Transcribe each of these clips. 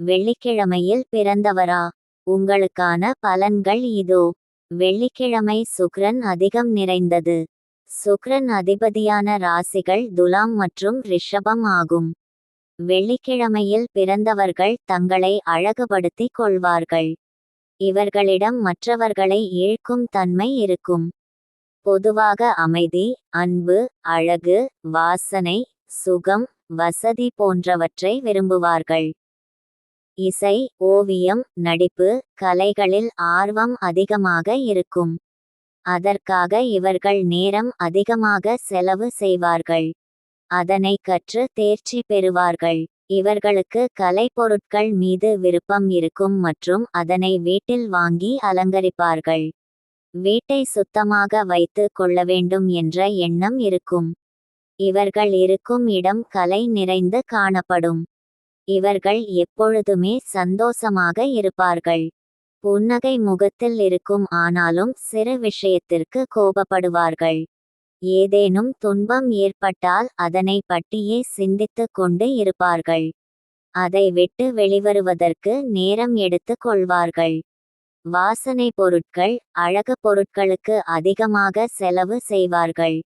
வெள்ளிக்கிழமையில் பிறந்தவரா? உங்களுக்கான பலன்கள் இதோ. வெள்ளிக்கிழமை சுக்ரன் அதிகம் நிறைந்தது. சுக்ரன் அதிபதியான ராசிகள் துலாம் மற்றும் ரிஷபம் ஆகும். வெள்ளிக்கிழமையில் பிறந்தவர்கள் தங்களை அழகுபடுத்திக் கொள்வார்கள். இவர்களிடம் மற்றவர்களை ஈழ்க்கும் தன்மை இருக்கும். பொதுவாக அமைதி அன்பு அழகு வாசனை சுகம் வசதி போன்றவற்றை விரும்புவார்கள். இசை ஓவியம் நடிப்பு கலைகளில் ஆர்வம் அதிகமாக இருக்கும். அதற்காக இவர்கள் நேரம் அதிகமாக செலவு செய்வார்கள். அதனை கற்று தேர்ச்சி பெறுவார்கள். இவர்களுக்கு கலைப்பொருட்கள் மீது விருப்பம் இருக்கும் மற்றும் அதனை வீட்டில் வாங்கி அலங்கரிப்பார்கள். வீட்டை சுத்தமாக வைத்து கொள்ள வேண்டும் என்ற எண்ணம் இருக்கும். இவர்கள் இருக்கும் இடம் கலை நிறைந்து காணப்படும். இவர்கள் எப்பொழுதுமே சந்தோஷமாக இருப்பார்கள். புன்னகை முகத்தில் இருக்கும் ஆனாலும் சிறு விஷயத்திற்கு கோபப்படுவார்கள். ஏதேனும் துன்பம் ஏற்பட்டால் அதனை பற்றியே சிந்தித்துக் கொண்டு இருப்பார்கள். அதை விட்டு வெளிவருவதற்கு நேரம் எடுத்து கொள்வார்கள். வாசனை பொருட்கள் அழகு பொருட்களுக்கு அதிகமாக செலவு செய்வார்கள்.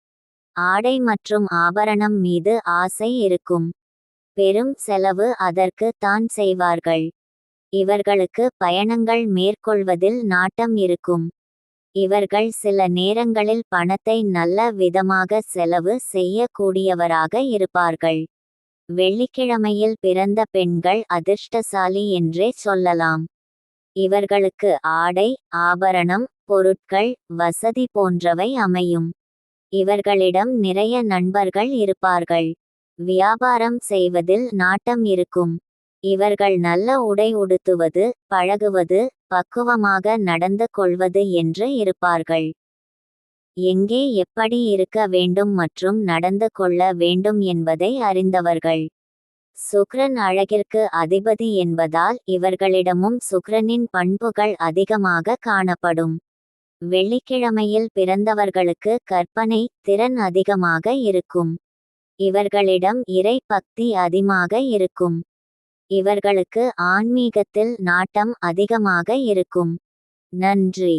ஆடை மற்றும் ஆபரணம் மீது ஆசை இருக்கும். பெரும் செலவு அதற்கு தான் செய்வார்கள். இவர்களுக்கு பயணங்கள் மேற்கொள்வதில் நாட்டம் இருக்கும். இவர்கள் சில நேரங்களில் பணத்தை நல்ல விதமாக செலவு செய்யக்கூடியவராக இருப்பார்கள். வெள்ளிக்கிழமையில் பிறந்த பெண்கள் அதிர்ஷ்டசாலி என்றே சொல்லலாம். இவர்களுக்கு ஆடை ஆபரணம் பொருட்கள் வசதி போன்றவை அமையும். இவர்களிடம் நிறைய நண்பர்கள் இருப்பார்கள். வியாபாரம் செய்வதில் நாட்டம் இருக்கும். இவர்கள் நல்ல உடை உடுத்துவது பழகுவது பக்குவமாக நடந்து கொள்வது என்று இருப்பார்கள். எங்கே எப்படி இருக்க வேண்டும் மற்றும் நடந்து கொள்ள வேண்டும் என்பதை அறிந்தவர்கள். சுக்ரன் அழகிற்கு அதிபதி என்பதால் இவர்களிடமும் சுக்ரனின் பண்புகள் அதிகமாக காணப்படும். வெள்ளிக்கிழமையில் பிறந்தவர்களுக்கு கற்பனை திறன் அதிகமாக இருக்கும். இவர்களிடம் இறை பக்தி அதிகமாக இருக்கும். இவர்களுக்கு ஆன்மீகத்தில் நாட்டம் அதிகமாக இருக்கும். நன்றி.